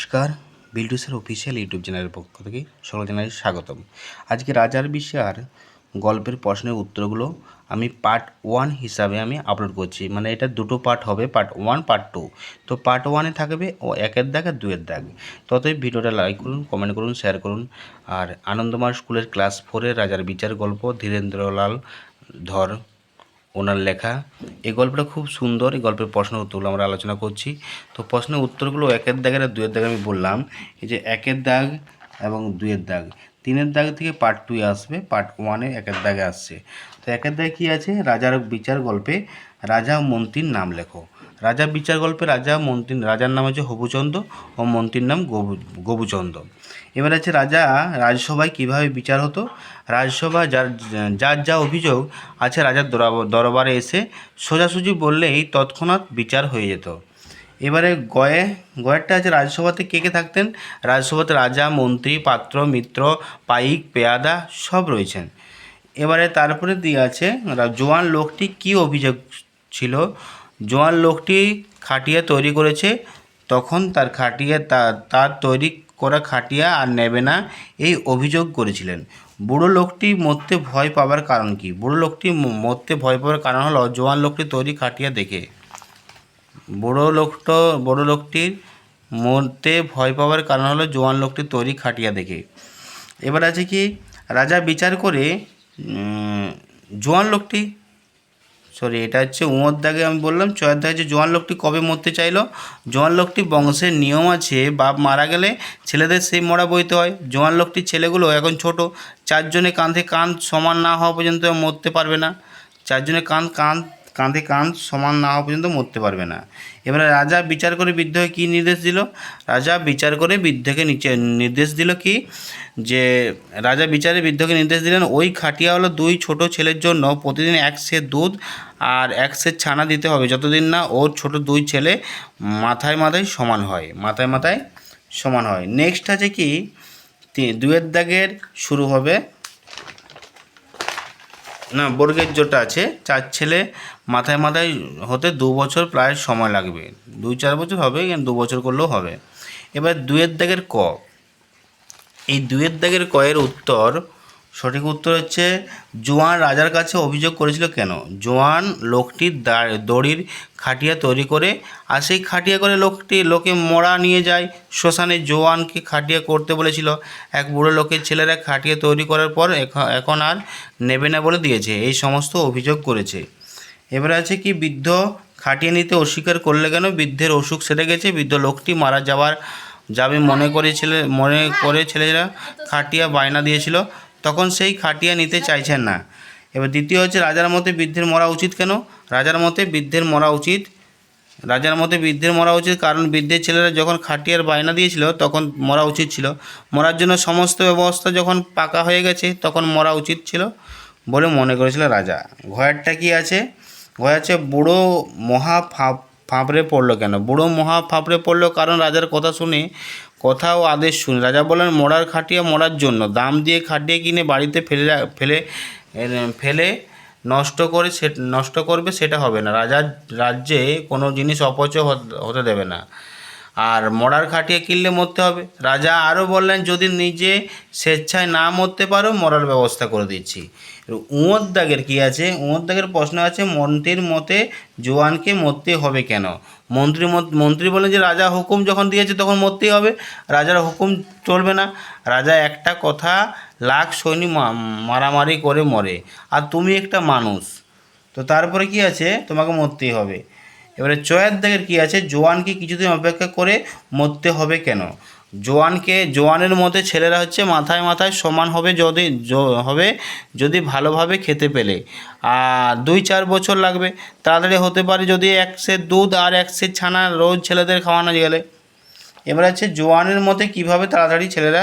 নমস্কার। বিল্ডুসের official YouTube চ্যানেলের পক্ষ থেকে সকল জানাই স্বাগতম। আজকে রাজার বিষয়ার গল্পের প্রশ্নের উত্তরগুলো আমি পার্ট ওয়ান হিসাবে আমি আপলোড করছি। মানে এটা দুটো পার্ট হবে পার্ট ওয়ান পার্ট টু তো পার্ট ওয়ানে থাকবে ও একের দাগ আর দুয়ের দাগ। ততই ভিডিওটা লাইক করুন কমেন্ট করুন শেয়ার করুন। আর আনন্দমার স্কুলের ক্লাস ফোরের রাজার বিচার গল্প ধীরেন্দ্রলাল ধর। ওনার লেখা। এই গল্পটা খুব সুন্দর, এই গল্পের প্রশ্ন উত্তরগুলো আমরা আলোচনা করছি। তো প্রশ্নের উত্তরগুলো একের দাগের আর দুয়ের দাগ আমি বললাম। এই যে একের দাগ এবং দুয়ের দাগ। তিনের দাগ থেকে পার্ট টুয়ে আসবে পার্ট ওয়ানে একের দাগে আসছে। তো একের দাগে কী আছে? রাজার বিচার গল্পে রাজা মন্ত্রীর নাম লেখো। রাজা বিচার গল্পে রাজা মন্ত্রী, রাজার নাম হচ্ছে হবুচন্দ্র ও মন্ত্রীর নাম গবু, গবুচন্দ্র। এবার আছে রাজা, রাজসভায় কীভাবে বিচার হতো? রাজসভা যার যার যা অভিযোগ আছে রাজার দরবারে এসে সোজাসুজি বললেই তৎক্ষণাৎ বিচার হয়ে যেত। এবারে গয়ে, গয়েরটা আছে রাজসভাতে কে কে থাকতেন? রাজসভাতে রাজা, মন্ত্রী, পাত্র, মিত্র, পাইক, পেয়াদা সব রয়েছেন। এবারে তারপরে দিয়ে আছে জোয়ান লোকটি কি অভিযোগ ছিল? জোয়ান লোকটি খাটিয়া তৈরি করেছে, তখন তার খাটিয়া তার তৈরি করা খাটিয়া আর নেবে না এই অভিযোগ করেছিলেন। বুড়ো লোকটি মরতে ভয় পাওয়ার কারণ কি? বুড়ো লোকটি মরতে ভয় পাওয়ার কারণ হলো জোয়ান লোকটি তৈরি খাটিয়া দেখে। বড় লোকটা, বড়ো লোকটির মরতে ভয় পাওয়ার কারণ হলো জোয়ান লোকটি তৈরি খাটিয়া দেখে। এবার আছে কি? রাজা বিচার করে জোয়ান লোকটি সরি এটা হচ্ছে উমর দাগে আমি বললাম। চয়ের দাগে যে, জোয়ান লোকটি কবে মরতে চাইলো? জোয়ান লোকটি বংশের নিয়ম আছে, বাপ মারা গেলে ছেলেদের সেই মরা বইতে হয়। জোয়ান লোকটির ছেলেগুলো এখন ছোট চারজনে কাঁধে কাঁধ সমান না হওয়া পর্যন্ত মরতে পারবে না। চারজনে কাঁধ কাঁধ কাঁধে কাঁধ সমান না হওয়া পর্যন্ত মরতে পারবে না। এবারে রাজা বিচার করে বৃদ্ধকে কী নির্দেশ দিল? রাজা বিচার করে বৃদ্ধকে নিচে নির্দেশ দিল কি? যে রাজা বিচারে বৃদ্ধকে নির্দেশ দিলেন, ওই খাটিয়া হলো দুই ছোট ছেলের জন্য প্রতিদিন এক সের দুধ আর এক সের ছানা দিতে হবে। যতদিন না ওর ছোট দুই ছেলে মাথায় মাথায় সমান হয়, মাথায় মাথায় সমান হয়। নেক্সট আছে কি? দুয়ের দাগের শুরু হবে। না, বর্গের জোটা আছে। চার ছেলে মাথায় মাথায় হতে দু বছর প্রায় সময় লাগবে। দুই চার বছর হবে, কিন্তু দু বছর করলেও হবে। এবার দুয়ের দাগের ক। এই দুয়ের দাগের কয়ের উত্তর সঠিক উত্তর হচ্ছে, জোয়ান রাজার কাছে অভিযোগ করেছিল কেন? জোয়ান লোকটির দড়ির খাটিয়া তৈরি করে, আর সেই খাটিয়া করে লোকটি, লোকে মরা নিয়ে যায়। শ্মশানে জোয়ানকে খাটিয়া করতে বলেছিল। এক বুড়ো লোকের ছেলেরা খাটিয়া তৈরি করার পর এখন আর নেবে না বলে দিয়েছে। এই সমস্ত অভিযোগ করেছে। এবারে আছে কি, বৃদ্ধ খাটিয়ে নিতে অস্বীকার করলে কেন? বৃদ্ধের অসুখ সেরে গেছে। বৃদ্ধ লোকটি মারা যাওয়ার যাবে মনে করে ছেলে মনে করে ছেলেরা খাটিয়া বায়না দিয়েছিল। তখন সেই খাটিয়া নিতে চাইছেন না। এবার দ্বিতীয় হচ্ছে, রাজার মতে বৃদ্ধের মরা উচিত কেন? রাজার মতে বৃদ্ধের মরা উচিত, রাজার মতে বৃদ্ধের মরা উচিত কারণ বৃদ্ধের ছেলেরা যখন খাটিয়ার বায়না দিয়েছিল, তখন মরা উচিত ছিল। মরার জন্য সমস্ত ব্যবস্থা যখন পাকা হয়ে গেছে, তখন মরা উচিত ছিল বলে মনে করেছিল রাজা। ঘয়েরটা কি আছে? ঘয় আছে বুড়ো মহা ফাঁপ, ফাঁপড়ে পড়ল কেন? বুড়ো মহা ফাঁপড়ে পড়ল কারণ রাজার কথা শুনে কথা ও আদেশ শুনে রাজা বলেন মরার খাটিয়া মরার জন্য। দাম দিয়ে খাটিয়ে কিনে বাড়িতে ফেলে ফেলে ফেলে নষ্ট করে সে, নষ্ট করবে সেটা হবে না। রাজার রাজ্যে কোনো জিনিস অপচয় হত- হতে দেবে না। আর মরার খাটিয়ে কিনলে মরতে হবে। রাজা আরও বললেন, যদি নিজে স্বেচ্ছায় না মরতে পারো, মরার ব্যবস্থা করে দিচ্ছি। উঁয়োর দাগের কী আছে? উঁয়োর দাগের প্রশ্ন আছে, মন্ত্রীর মতে জোয়ানকে মরতে হবে কেন? মন্ত্রী মন্ত্রী বলেন যে, রাজা হুকুম যখন দিয়েছে, তখন মরতেই হবে। রাজার হুকুম চলবে না। রাজা একটা কথা লাখ সৈনিক মারামারি করে মরে। আর তুমি একটা মানুষ। তো তারপরে কি আছে? তোমাকে মরতেই হবে। এবারে চয়ের দাগের কী আছে? জোয়ানকে কিছুদিন অপেক্ষা করে মরতে হবে কেন? জোয়ানকে, জোয়ানের মধ্যে ছেলেরা হচ্ছে মাথায় মাথায় সমান হবে যদি হবে যদি ভালোভাবে খেতে পেলে। আর দুই চার বছর লাগবে। তাড়াতাড়ি হতে পারে যদি এক সের দুধ আর এক সের ছানা রোজ ছেলেদের খাওয়ানো গেলে। এবার হচ্ছে জোয়ানের মধ্যে কীভাবে তাড়াতাড়ি ছেলেরা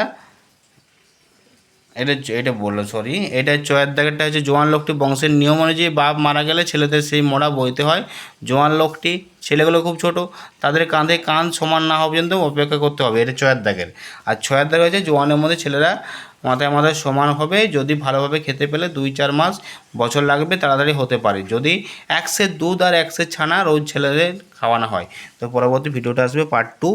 এটা এটা বলল সরি এটা চয়ের দাগেরটা হচ্ছে জোয়ান লোকটি বংশের নিয়ম অনুযায়ী বাপ মারা গেলে ছেলেদের সেই মরা বইতে হয়। জোয়ান লোকটি, ছেলেগুলো খুব ছোট, তাদের কাঁধে কান সমান না হওয়া পর্যন্ত অপেক্ষা করতে হবে, এটা চয়ের দাগের। আর ছয়ের দাগ হচ্ছে জোয়ানের মধ্যে ছেলেরা মাথায় মাথায় সমান হবে, যদি ভালোভাবে খেতে পেলে দুই চার মাস বছর লাগবে, তাড়াতাড়ি হতে পারে। যদি এক সের দুধ আর এক সের ছানা, রোজ ছেলেদের খাওয়ানো হয়। তো পরবর্তী ভিডিওটা আসবে পার্ট টু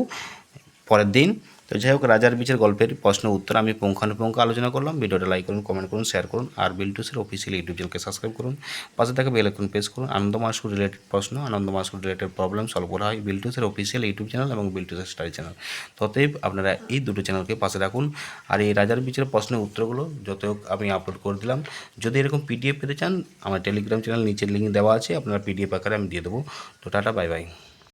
পরের দিন। তো যাই হোক, রাজার বিচের গল্পের প্রশ্ন উত্তর আমি পুঙ্খানুপুঙ্খ আলোচনা করলাম। ভিডিওটা লাইক করুন কমেন্ট করুন শেয়ার করুন, আর বিল্টুসের অফিসিয়াল ইউটিউব চ্যানেলকে সাবস্ক্রাইব করুন। পাশে থাকা বেল আইকন প্রেস করুন। আনন্দ মাস্কুর রিলেটেড প্রশ্ন Anand Maskur related problem solve করা হয় বিল্টুসের অফিসিয়াল ইউটিউব চ্যানেল এবং বিল্টুসের স্টাডি চ্যানেল ততএব আপনারা এই দুটো চ্যানেলকে পাশে রাখুন। আর এই রাজার বিচের প্রশ্নের উত্তরগুলো যত হোক আমি আপলোড করে দিলাম। যদি এরকম পিডিএফ পেতে চান, আমার টেলিগ্রাম চ্যানেল নিচের লিঙ্ক দেওয়া আছে, আপনারা পিডিএফ আকারে আমি দিয়ে দেবো। তো টাটা বাই বাই